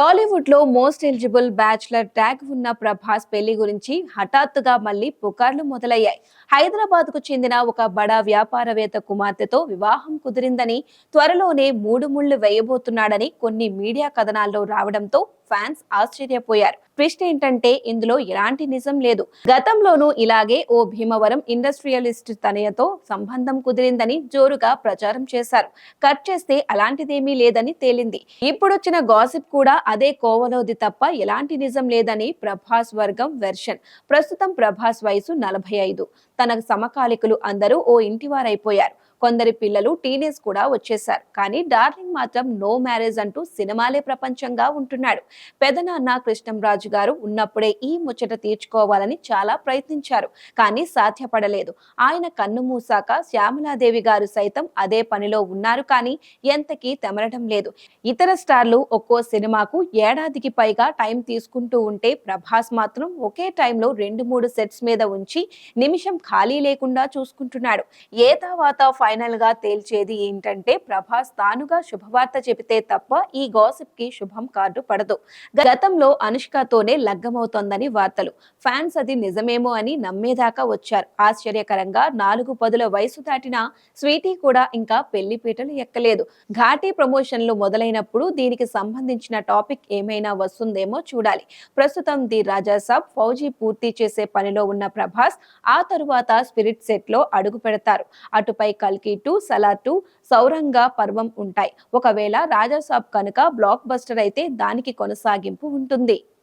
టాలీవుడ్లో most eligible bachelor tag ఉన్న ప్రభాస్ పెళ్ళి గురించి హఠాత్తుగా మళ్ళీ పుకార్లు మొదలయ్యాయి. హైదరాబాద్కు చెందిన ఒక బడా వ్యాపారవేత్త కుమార్తెతో వివాహం కుదిరిందని త్వరలోనే మూడు ముళ్ళు వేయబోతున్నాడని కొన్ని మీడియా కథనాల్లో రావడంతో ఫ్యాన్స్ ఆశ్చర్యపోయారు. ట్విస్ట్ ఏంటంటే ఇందులో ఎలాంటి నిజం లేదు. గతంలోనూ ఇలాగే ఓ భీమవరం ఇండస్ట్రియలిస్ట్ తనయతో సంబంధం కుదిరిందని జోరుగా ప్రచారం చేశారు. కట్ చేస్తే అలాంటిదేమీ లేదని తేలింది. ఇప్పుడొచ్చిన గాసిప్ కూడా అదే కోవలోది తప్ప ఎలాంటి నిజం లేదని ప్రభాస్ వర్గం వెర్షన్. ప్రస్తుతం ప్రభాస్ వయసు నలభై ఐదు. తన సమకాలికులు అందరూ ఓ ఇంటివారైపోయారు. కొందరి పిల్లలు టీనేజ్ కూడా వచ్చేశారు. కానీ డార్లింగ్ మాత్రం నో మ్యారేజ్ అంటూ సినిమాలే ప్రపంచంగా ఉంటున్నాడు. పెదనాన్న కృష్ణంరాజు గారు ఉన్నప్పుడే ఈ ముచ్చట తీర్చుకోవాలని చాలా ప్రయత్నించారు. కానీ సాధ్యపడలేదు. ఆయన కన్ను మూసాక శ్యామలాదేవి గారు సైతం అదే పనిలో ఉన్నారు. కానీ ఎంతకీ తెమరడం లేదు. ఇతర స్టార్లు ఒక్కో సినిమాకు ఏడాదికి పైగా టైం తీసుకుంటూ ఉంటే ప్రభాస్ మాత్రం ఒకే టైంలో రెండు మూడు సెట్స్ మీద ఉంచి నిమిషం ఖాళీ లేకుండా చూసుకుంటున్నాడు. ఏ తర్వాత ఫైనల్గా తేల్చేది ఏంటంటే ప్రభాస్ తానుగా శుభవార్త చెబితే తప్ప ఈ గాసిప్కి శుభం కార్డు పడదు. గతంలో అనుష్కతోనే లగ్గమవుతోందని వార్తలు. ఫ్యాన్స్ అది నిజమేమో అని నమ్మేదాకా వచ్చారు. ఆశ్చర్యకరంగా నాలుగు పదుల వయసు దాటిన స్వీటీ కూడా ఇంకా పెళ్ళి పీటలు ఎక్కలేదు. ఘాటీ ప్రమోషన్లు మొదలైనప్పుడు దీనికి సంబంధించిన టాపిక్ ఏమైనా వస్తుందేమో చూడాలి. ప్రస్తుతం ది రాజాసాబ్ ఫౌజీ పూర్తి చేసే పనిలో ఉన్న ప్రభాస్ ఆ తరువాత స్పిరిట్ సెట్లో అడుగు పెడతారు. అటుపై కల్కి టూ సలార్ టూ సౌరంగా పర్వం ఉంటాయి. ఒకవేళ రాజాసాబ్ కనుక బ్లాక్ బస్టర్ అయితే దానికి కొనసాగింపు ఉంటుంది.